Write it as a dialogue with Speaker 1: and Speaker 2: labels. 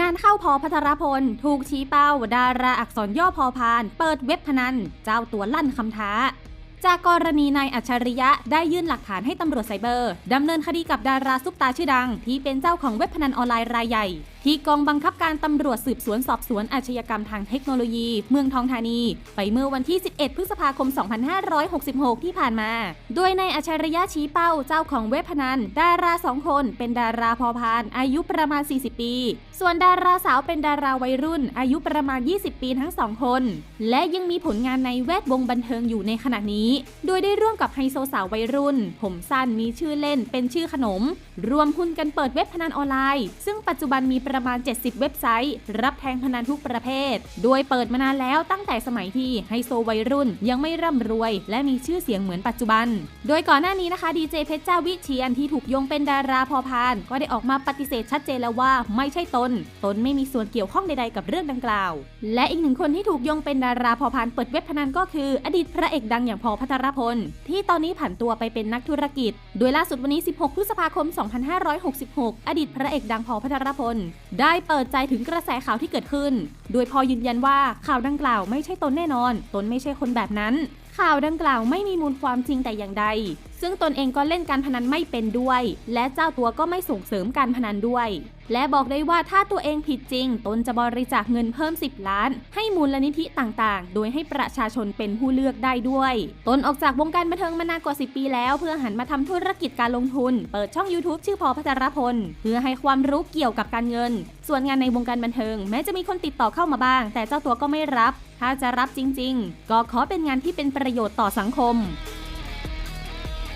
Speaker 1: งานเข้าพอพัทรพล ถูกชี้เป้า ดาราอักษรย่อพอพาน เปิดเว็บพนัน เจ้าตัวลั่นคำท้า จากกรณีนายอัจฉริยะได้ยื่นหลักฐานให้ตำรวจไซเบอร์ ดำเนินคดีกับดาราซุปตาชื่อดัง ที่เป็นเจ้าของเว็บพนันออนไลน์รายใหญ่ ที่กองบังคับการตำรวจสืบสวนสอบสวนอาชญากรรมทางเทคโนโลยี เมืองทองธานี ไปเมื่อวันที่ 11 พฤษภาคม 2566 ที่ผ่านมา โดยในายอัจฉริยะชี้เป้าเจ้าของเว็บพนัน ดาราสองคนเป็นดาราพอพาน อายุประมาณ 40 ปี ส่วนดาราสาวเป็นดาราวัยรุ่น อายุประมาณ 20 ปีทั้งสองคน และยังมีผลงานในแวดวงบันเทิงอยู่ในขณะนี้ โดยได้ร่วมกับไฮโซสาววัยรุ่น ผมสั้นมีชื่อเล่นเป็นชื่อขนม รวมหุ้นกันเปิดเว็บพนันออนไลน์ ซึ่งปัจจุบันมีประประมาณ 70 เว็บไซต์ รับแทงพนันทุกประเภท โดยเปิดมานานแล้วตั้งแต่สมัยที่ไฮโซวัยรุ่นยังไม่ร่ำรวย และมีชื่อเสียงเหมือนปัจจุบัน โดยก่อนหน้านี้นะคะดีเจเพชรจ้าวิเชียนที่ถูกโยงเป็นดาราพอพาน ก็ได้ออกมาปฏิเสธชัดเจนแล้วว่าไม่ใช่ตน ตนไม่มีส่วนเกี่ยวข้องใดๆกับเรื่องดังกล่าว และอีกหนึ่งคนที่ถูกโยงเป็นดาราพอพานเปิดเว็บพนันก็คือ อดีตพระเอกดังอย่างพอพัทรพล ที่ตอนนี้ผันตัวไปเป็นนักธุรกิจ โดยล่าสุดวันนี้ 16 พฤษภาคม 2566 อดีตพระเอกดังพอพัทรพล ได้เปิดใจถึงกระแสข่าวที่เกิดขึ้น โดยพอยืนยันว่าข่าวดังกล่าวไม่ใช่ตนแน่นอน ตนไม่ใช่คนแบบนั้น ข่าวดังกล่าวไม่มีมูลความจริงแต่อย่างใด ซึ่งตนเองก็เล่นการพนันไม่เป็นด้วย และเจ้าตัวก็ไม่ส่งเสริมการพนันด้วย และบอกได้ว่าถ้าตัวเองผิดจริง ตนจะบริจาคเงินเพิ่ม 10 ล้าน ให้มูลนิธิต่างๆ โดยให้ประชาชนเป็นผู้เลือกได้ด้วย ตนออกจากวงการบันเทิงมานานกว่า 10 ปีแล้วเพื่อหันมาทำธุรกิจการลงทุน เปิดช่อง YouTube ชื่อพอพัทรพล เพื่อให้ความรู้เกี่ยวกับการเงิน ส่วนงานในวงการบันเทิง แม้จะมีคนติดต่อเข้ามาบ้าง แต่เจ้าตัวก็ไม่รับ ถ้าจะรับจริง ๆ ก็ขอเป็นงานที่เป็นประโยชน์ต่อสังคม